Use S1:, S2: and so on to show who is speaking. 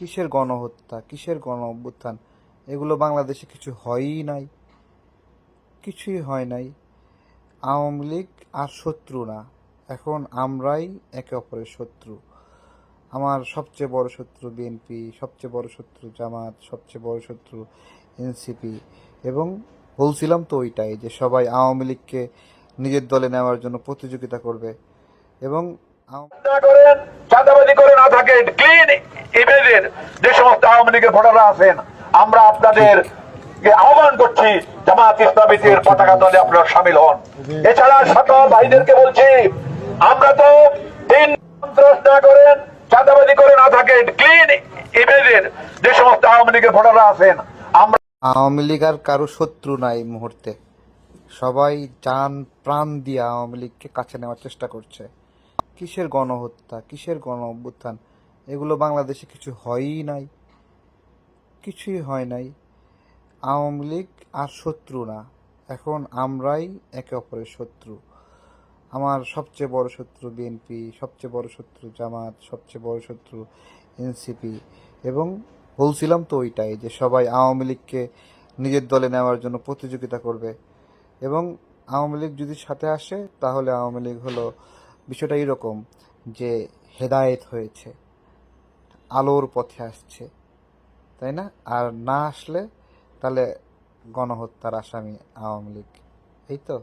S1: কিসের গণহত্যা, কিসের গণ অভ্যুত্থান এগুলো বাংলাদেশে কিছু হয়ই নাই। কিছুই হয় নাই। আওয়ামী লীগ আর শত্রু না। এখন আমরাই একে অপরের শত্রু। আমার সবচেয়ে বড় শত্রু বিএনপি সবচেয়ে বড় শত্রু জামাত, সবচেয়ে বড় শত্রু এনসিপি এবং বলছিলাম তো ওইটাই যে সবাই আওয়ামী লীগকে নিজের দলে নেওয়ার জন্য প্রতিযোগিতা করবে। এবং
S2: না করেন, চাঁদাবাজি করে না থাকেন যে সমস্ত আওয়ামী লীগের ভোটাররা আছেন, আমরা আপনাদের আহ্বান করছি, জামাত ইসলামীদের পতাকা দলে আপনারা সামিল হন। এছাড়া সকল ভাইদেরকে বলছি, আমরা তো তিন না করেন, চাঁদাবাজি করে না থাকেন ক্লিন ইমেজের যে সমস্ত আওয়ামী লীগের ভোটাররা আছেন, আমরা
S1: আওয়ামী লীগ আর কারও শত্রু নাই মুহূর্তে। সবাই জান প্রাণ দিয়ে আওয়ামী লীগকে কাছে নেওয়ার চেষ্টা করছে। কিসের গণহত্যা, কিসের গণ অভ্যুত্থান এগুলো বাংলাদেশে কিছু হয়ই নাই। কিছুই হয় নাই। আওয়ামী লীগ আর শত্রু না। এখন আমরাই একে অপরের শত্রু। আমার সবচেয়ে বড় শত্রু বিএনপি সবচেয়ে বড় শত্রু জামাত, সবচেয়ে বড় শত্রু এনসিপি এবং বলছিলাম তো ওইটাই যে সবাই আওয়ামী লীগকে নিজের দলে নেওয়ার জন্য প্রতিযোগিতা করবে। এবং আওয়ামী লীগ যদি সাথে আসে, তাহলে আওয়ামী লীগ হলো বিষয়টা এরকম যে হেদায়েত হয়েছে। আলোর পথে আসছে, তাই না? আর না আসলে তাহলে গণহত্যার আসামি আওয়ামী লীগ। এই তো?